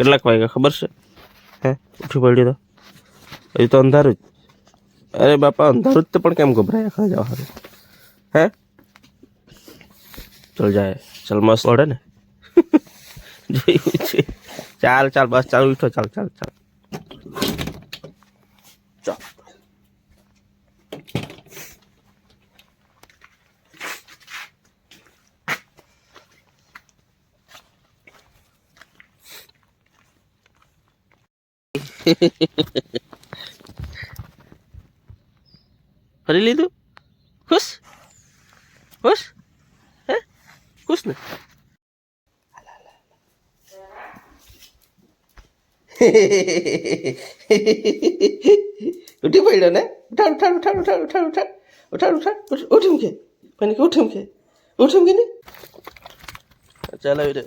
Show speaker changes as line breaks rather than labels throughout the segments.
કેટલાક વાગ્યા ખબર છે? હે? ઉઠી પડ્યો તો. હજુ તો અંધારું જ. અરે બાપા અંધારું જ તો પણ કેમ ગભરાયા? ખા જવા હે? ચલ જાય. ચાલ મસ્ત. પડે ને? જોયું છે ચાલ ચાલ બસ ચાલ ઉઠો. ચાલ ચાલ ચાલ. ચાલ ફરી લીધું ખુશ ખુશ હે ખુશ ને ઉઠી પડ્યો ને ઉઠાડ ઉઠાડ ઉઠાડ ઉઠાડ ઉઠાડ ઉઠાડ ઉઠાડ ઉઠાડ ઉઠી મૂકે મને કે ઉઠી મૂકે ઉઠી મૂકે ને ચાલ આવી રે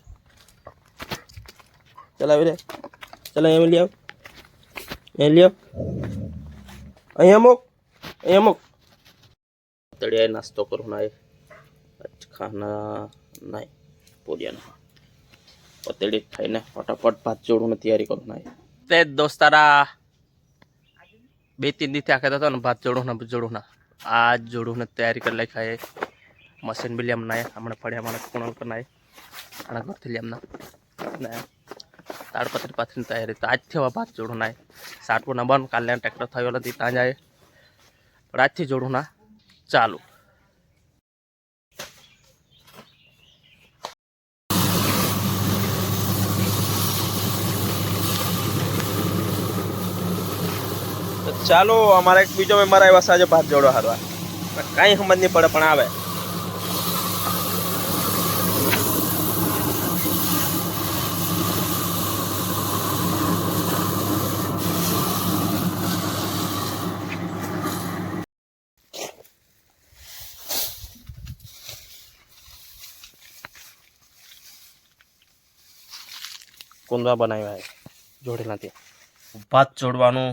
ચાલ આવી રે ચાલ અહીંયા લઈ આવ લઈ આવ અહીંયા મૂક અહીંયા મૂક. તળિયાએ નાસ્તો કરું ના ખાના નાય પોડિયાના. પતેડી ખાઈને ફટાફટ ભાત જોડું તૈયારી કરું ના તે દોસ્તારા બે ત્રણ દિવસથી આખા હતો ને ભાત જોડું ને જોડું ના આ જોડું ને તૈયારી કરી લખાય ખાય મશીન બી લેમ નાય હમણાં પડ્યા મને કોણ કર નાય. આના ઘરથી લેમ ના. ને તાડપત્રી પાથરીની તૈયારી. તો આજથી હવે ભાત જોડું નાય. સાટવું ના બંધ કાલે ટ્રેક્ટર થયો નથી ત્યાં જાય. પણ આજથી જોડું ના. ચાલુ. ચાલો, અમારે એક બીજો મેમ્બર આવ્યા સાજો ભાત જોડવા હારવા. કાંઈ સમજ નહીં પડે, પણ આવે. કુંદવા બનાવ્યા છે જોડેલાથી ભાત જોડવાનું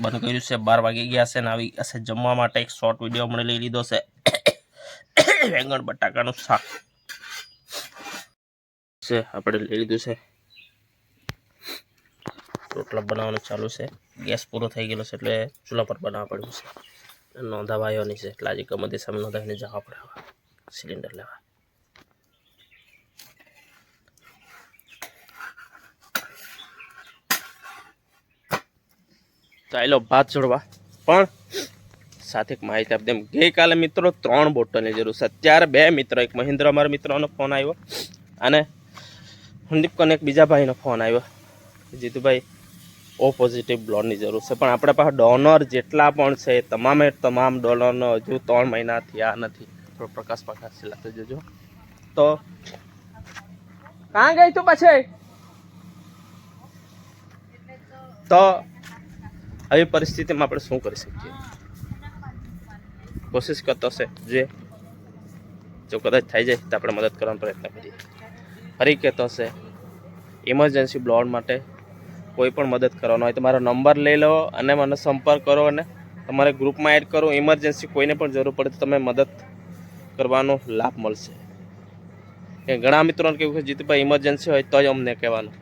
બંધ કર્યું છે, બાર વાગી ગયા છે ને આવી છે જમવા માટે એક શોર્ટ વીડિયો મને લઈ લીધો છે. વેંગણ બટાકાનું શાક. છે, આપણે લઈ લીધું છે. રોટલા બનાવવાનું ચાલુ છે. ગેસ પૂરો થઈ ગયેલો છે એટલે ચૂલા પર બનાવવા પડ્યું છે. નોંધાવાયોની છે, એટલે આજે ગમે તે સામે નોંધાવીને જવા પડે સિલિન્ડર લેવા. તો આયલો ભાત જોડવા. પણ? સાથે એક માહિતી આપી દેમ ગઈકાલે મિત્રો ત્રણ બોટલની જરૂર છે. અત્યારે બે મિત્ર એક મહિન્દ્ર અમારા મિત્રોનો ફોન આવ્યો અને સંદીપ કને એક બીજા ભાઈનો ફોન આવ્યો. જીતુભાઈ ઓ પોઝિટિવ બ્લડની જરૂર છે. પણ આપણા પાસે ડોનર જેટલા પણ છે તમામે તમામ ડોનરનો હજુ ત્રણ મહિના થયા નથી. થોડો પ્રકાશ પ્રકાશ લાગતો જોજો. તો કાં ગઈ તું પછી? તો આવી પરિસ્થિતિમાં આપણે શું કરી શકીએ? કોશિશ કરતો હશે જે જો કદાચ થઈ જાય તો આપણે મદદ કરવાનો પ્રયત્ન કરીએ. ફરી કહેતો હશે ઇમરજન્સી બ્લડ માટે કોઈ પણ મદદ કરવાનો હોય તો મારો નંબર લઈ લો અને મને સંપર્ક કરો અને તમારે ગ્રુપમાં એડ કરો. ઇમરજન્સી કોઈને પણ જરૂર પડે તો તમે મદદ કરવાનો લાભ મળશે. કે ઘણા મિત્રોને કેવું કે જીતુભાઈ ઇમરજન્સી હોય તો જ અમને કહેવાનું.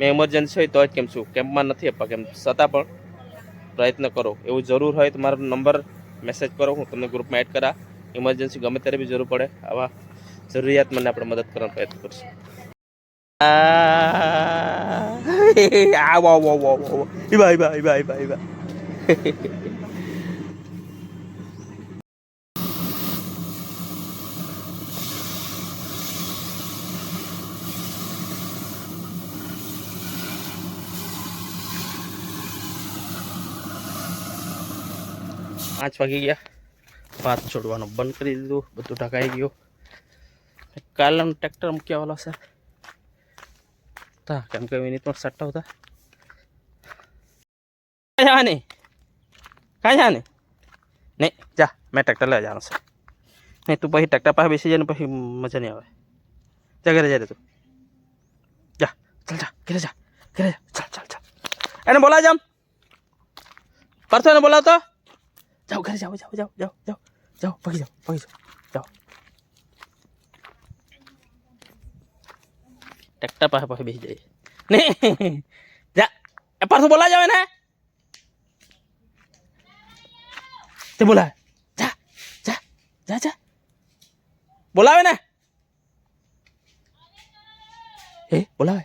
મેં ઇમરજન્સી હોય તો જ કેમ છું? કેમ્પમાં નથી આપવા. કેમ? છતાં પણ પ્રયત્ન કરો. એવું જરૂર હોય તો મારો નંબર મેસેજ કરો, હું તમને ગ્રુપમાં એડ કરા. ઇમરજન્સી ગમે ત્યારે બી જરૂર પડે. આવા જરૂરિયાતમંદને આપણે મદદ કરવાનો પ્રયત્ન કરશું. આ વાહ વાહ વાહ વાહ ઈબા ઈબા ઈબા ઈબા પાંચ વાગી ગયા. ભાત છોડવાનું બંધ કરી દીધું, બધું ઢકાઈ ગયું. કાલનું ટ્રેક્ટર મૂક્યા વાળા છે. તા, કેમ કે વિનીત પણ સટ્ટા હતા. ક્યાં જવાની ક્યાં જવાની નહીં. જા, મેં ટ્રેક્ટર લઈ જવાનું છે. નહીં, તું પછી ટ્રેક્ટર પાસે બેસી જાય ને પછી મજા નહીં આવે. જા, ઘરે જાય તું. જા, ચાલ, જા, ઘરે જા ઘરે જા, ચાલ ચાલ ચાલ. એને બોલા જામ પરસો એને બોલાવતો? જાઓ ઘરે જાઓ જાઓ જાઓ જાઓ જાઓ જાઓ પગી જાઓ પગી જાઓ જાઓ ટ્રેક્ટર પાસે પાસે બેસી જાય ને જા એ પાછું બોલા જાવે ને તે બોલાવે જા જા જા જા બોલાવે ને હે બોલાવે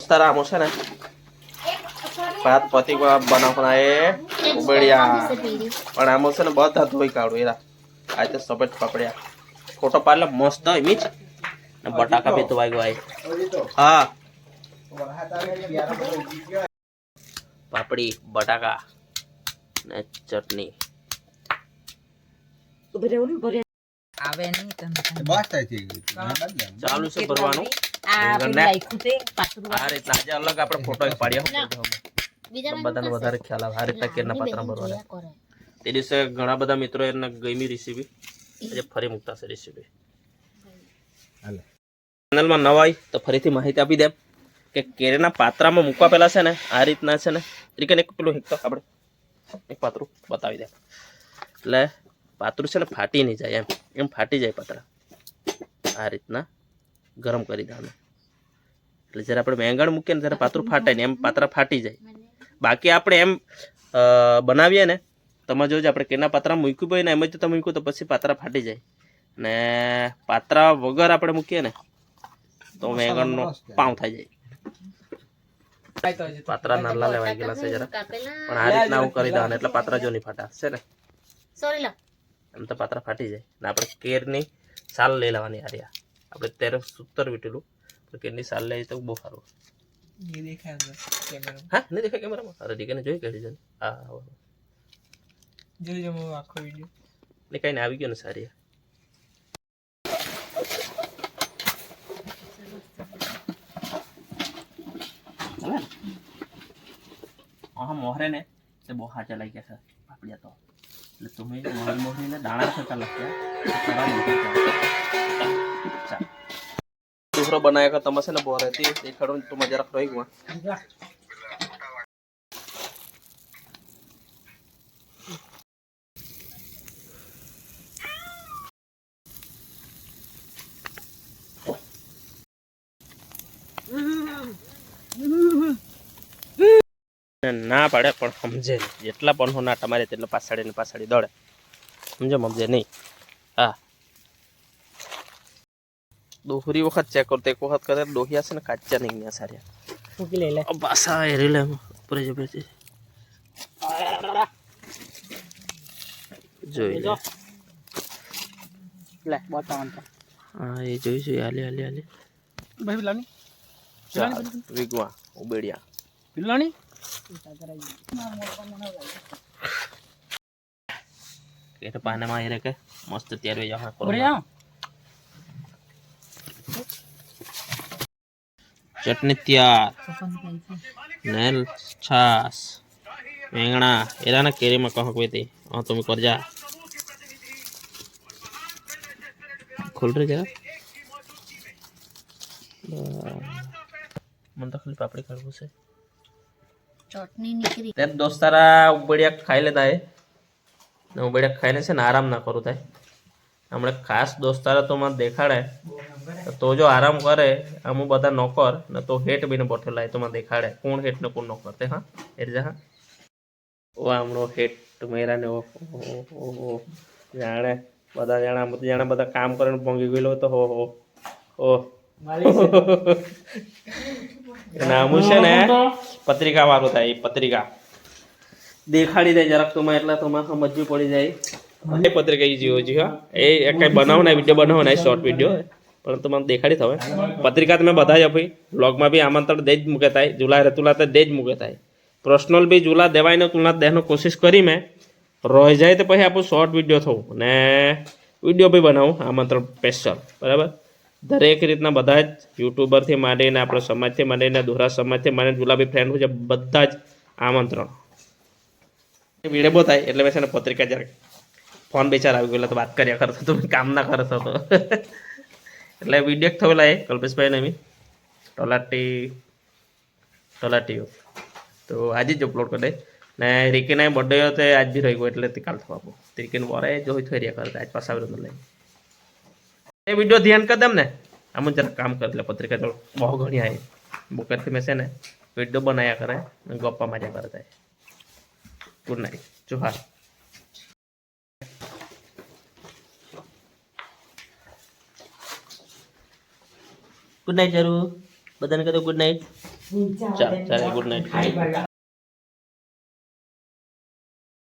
તારા આમ છે ને ભાત પતિ બનાવવાના એ ઉબળ્યા પણ આમ છે ને બધા ધોઈ કાઢું એરા આ તો સફેદ પકડ્યા ફોટો પાડલે મસ્ત હોય મીચ ને બટાકા બી ધોવાઈ ગયો હા. પાપડી બટાકા ને ચટણી.
આવે નહીં તમે
બસ થાય થઈ ગયું
ચાલુ છે ભરવાનું.
આ
રીતના આજે અલગ આપણે ફોટો પાડ્યા બધાને વધારે ખ્યાલ આવે. આ રીતના કેરના પાત્રા ભરવાના. તે દિવસે ઘણા બધા મિત્રો એને ગમી રેસીપી આજે ફરી મૂકતા છે રેસીપી ચેનલમાં નવા આવી તો ફરીથી માહિતી આપી દેમ કે કેરીના પાત્રામાં મૂકવા પહેલા છે ને આ રીતના છે ને. તરીકે એક પેલું હિંકતો આપણે એક પાત્રું બતાવી દે. એટલે પાત્રું છે ને ફાટી નહીં જાય એમ. એમ ફાટી જાય પાત્રા આ રીતના ગરમ કરી દેવાનું. એટલે જ્યારે આપણે વેંગણ મૂકીએ ને ત્યારે પાત્રું ફાટે ને એમ પાત્રા ફાટી જાય. બાકી આપણે એમ અ, બનાવીએ ને તમે જોજો આપણે કેના પાત્રા મૂક્યું ભાઈ ને એમ જ તમે મૂક્યું તો પછી પાત્રા ફાટી જાય. ને પાત્રા વગર આપણે મૂકીએ ને તો વેંગણનો પાઉં થઈ જાય. પાત્રા નાલા લેવાઈ ગયેલા છે જરા. પણ આ રીતના હું કરી દઉં એટલે પાત્રા જો નહીં ફાટા છે ને? એમ તો પાત્રા ફાટી જાય. ને આપણે કેરની સાલ લઈ લેવાની હારી આપણે ત્યારે સૂતર વીટેલું કેરની સાલ લઈ તો બહુ સારું. હા નહીં ना जो અરે ડીકે ને જોઈ जो છે હા હા એટલે કઈ ને આવી ગયો ને સારી सारी હા મોહરે ને તે બહુ હાચા લાગી ગયા છે પાપડિયા તો એટલે તમે મોહર મોહરીને દાણા થતા લખ્યા દૂસરો બનાવ્યા કે તમે છે ને બહુ રહેતી દેખાડો તો મજા રાખ રહી ગયું ને પાડે પણ સમજે નહીં જેટલા પણ ના તમારે તેટલા પાછાડી ને પાછાડી દોડે સમજો સમજે નહીં હા દોહરી વખત ચેક કરતો એક વખત કરે દોહિયા છે ને કાચા નહીં ગયા સારી.
મૂકી લઈ લે.
પાછા હેરી લે ઉપર જ ઉપર જોઈ લે.
લે બતાવન તો.
હા એ જોઈ જોઈ હાલે હાલે હાલે.
ભાઈ બિલાની
બિલાની વિગવા ઉબેડિયા.
પેલાની?
કે પાનામાં હેરે કે મસ્ત તૈયાર જવા ચટણી તૈયાર નેલ છાસ વેંગણા એરાના કેરીમાં કહો કોઈ તે. હા તમે કરજા. ખોલ રે જરા. મને તો ખાલી પાપડી કાઢવું છે.
ચટણી નીકળી.
ત્યારે દોસ્તારા ઉબડિયા ખાઈ લેતા હે. ને ઉબડિયા ખાઈને છે ને આરામ ના કરું થાય. હમણાં ખાસ દોસ્તારા તો મને દેખાડે. તો જો આરામ કરે અમુક બધા નોકર ને તો હેઠ બીને બોઠેલા એ તો મને દેખાડે. કોણ હેઠ ને કોણ નોકર? તે હા એટલે હા. ઓ હમણો હેઠ મેરા ને ઓ ઓ, ઓ, ઓ જાણે બધા જાણે આમ જાણે બધા કામ કરીને પોંગી ગયેલો તો હો હો. ઓ નામ છે. ને પત્રિકા વાળું થાય એ પત્રિકા. દેખાડી દે જરાક તમે એટલે તમારે સમજવી પડી જાય. એ પત્રિકા ઈ જીવો જી હા. એ કઈ બનાવો ને વીડિયો બનાવો ને શોર્ટ વીડિયો પણ મને દેખાડી થવે પત્રિકા તમે બધા જ આપી. બ્લોગમાં બી આમંત્રણ દે જ મૂકે થાય જુલા રેતુલા તો દે જ મૂકે થાય પર્સનલ બી જુલા દેવાય તુલના દેહનો કોશિશ કરી મેં. રહી જાય તો પછી આપણું શોર્ટ વીડિયો થવું. ને વીડિયો બી બનાવું. આમંત્રણ સ્પેશિયલ બરાબર? દરેક રીતના બધા જ યુટ્યુબરથી માંડીને, આપણા સમાજથી માંડીને દોરા સમાજથી માંડીને જુલાબી ફ્રેન્ડ છે, બધા જ આમંત્રણ. વીડિયો બહુ થાય. એટલે મેં છે ને પત્રિકા જરાક ફોન બેચાર આવી ગયો તો વાત કર્યા કરતો તો કામ ના કરતો હતો. એટલે विडेक થવેલા એ કલ્પેશભાઈને અમે તલાટી તલાટીઓ તો આજે જ અપલોડ કરી દે. ને રિકેના બર્થડે હતો આજ બી રહી ગયો એટલે તે કાલ થવા આપો. વરે જોઈ થઈ રહ્યા કરતા આજ પાસ આવી રહ્યો લઈ એ વીડિયો ધ્યાન કર દમ ને આમ જરા કામ કરી લે પત્રિકા તો બહુ ઘણી આવી. બુકરથી મેં છે ને વીડિયો બનાયા કરે ગપ્પા માર્યા કરતા ગુડ નાઇટ જોહાર. ગુડ નાઇટ જરૂર બધાને કહો ગુડ નાઇટ ચાલો ચાલો ગુડ નાઇટ